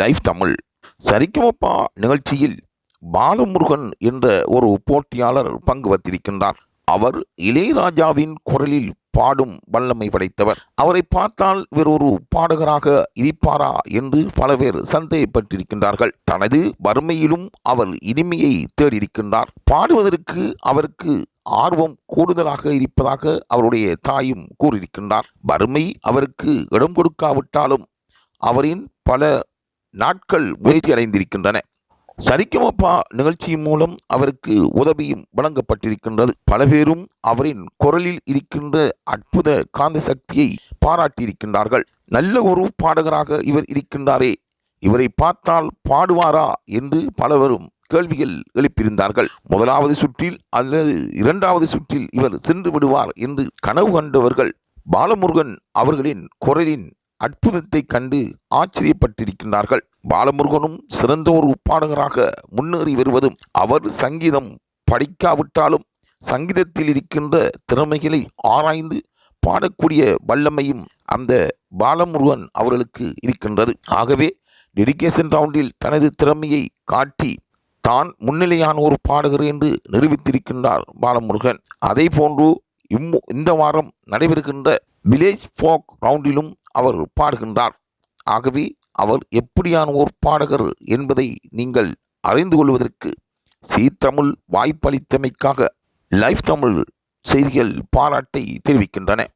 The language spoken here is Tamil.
லைவ் தமிழ் சரிகமப்பா நிகழ்ச்சியில் பாலமுருகன் என்ற ஒரு போட்டியாளர் பங்கு வைத்திருக்கின்றார். அவர் இளையராஜாவின் குரலில் பாடும் வல்லமை படைத்தவர். அவரை பார்த்தால் வேறொரு பாடகராக இருப்பாரா என்று பல பேர் சந்தேகப்பட்டிருக்கின்றார்கள். தனது வறுமையிலும் அவர் இனிமையை தேடியிருக்கின்றார். பாடுவதற்கு அவருக்கு ஆர்வம் கூடுதலாக இருப்பதாக அவருடைய தாயும் கூறியிருக்கின்றார். வறுமை அவருக்கு இடம் கொடுக்காவிட்டாலும் அவரின் பல நாட்கள் முயற்சி அடைந்திருக்கின்றன சரிகமப்பா நிகழ்ச்சியின் மூலம் அவருக்கு உதவியும் வழங்கப்பட்டிருக்கின்றது. பல பேரும் அவரின் குரலில் இருக்கின்ற அற்புத காந்த சக்தியை பாராட்டியிருக்கின்றார்கள். நல்ல ஒரு பாடகராக இவர் இருக்கின்றாரே. இவரை பார்த்தால் பாடுவாரா என்று பலவரும் கேள்விகள் எழுப்பியிருந்தார்கள். முதலாவது சுற்றில் அல்லது இரண்டாவது சுற்றில் இவர் சென்று விடுவார் என்று கனவு கண்டவர்கள் பாலமுருகன் அவர்களின் குரலின் அற்புதத்தை கண்டு ஆச்சரியப்பட்டிருக்கின்றார்கள். பாலமுருகனும் சிறந்த ஒரு பாடகராக முன்னேறி வருவதும் அவர் சங்கீதம் படிக்காவிட்டாலும் சங்கீதத்தில் இருக்கின்ற திறமைகளை ஆராய்ந்து பாடக்கூடிய வல்லமையும் அந்த பாலமுருகன் அவர்களுக்கு இருக்கின்றது. ஆகவே டெடிகேஷன் ரவுண்டில் தனது திறமையை காட்டி தான் முன்னிலையான ஒரு பாடகர் என்று நிரூபித்திருக்கின்றார் பாலமுருகன். அதே போன்று இம்மு இந்த வாரம் நடைபெறுகின்ற வில்லேஜ் ஃபோக் ரவுண்டிலும் அவர் பாடுகின்றார். ஆகவே அவர் எப்படியான ஒரு பாடகர் என்பதை நீங்கள் அறிந்து கொள்வதற்கு சீ தமிழ் வாய்ப்பளித்தமைக்காக லைவ் தமிழ் செய்திகள் பாராட்டை தெரிவிக்கின்றன.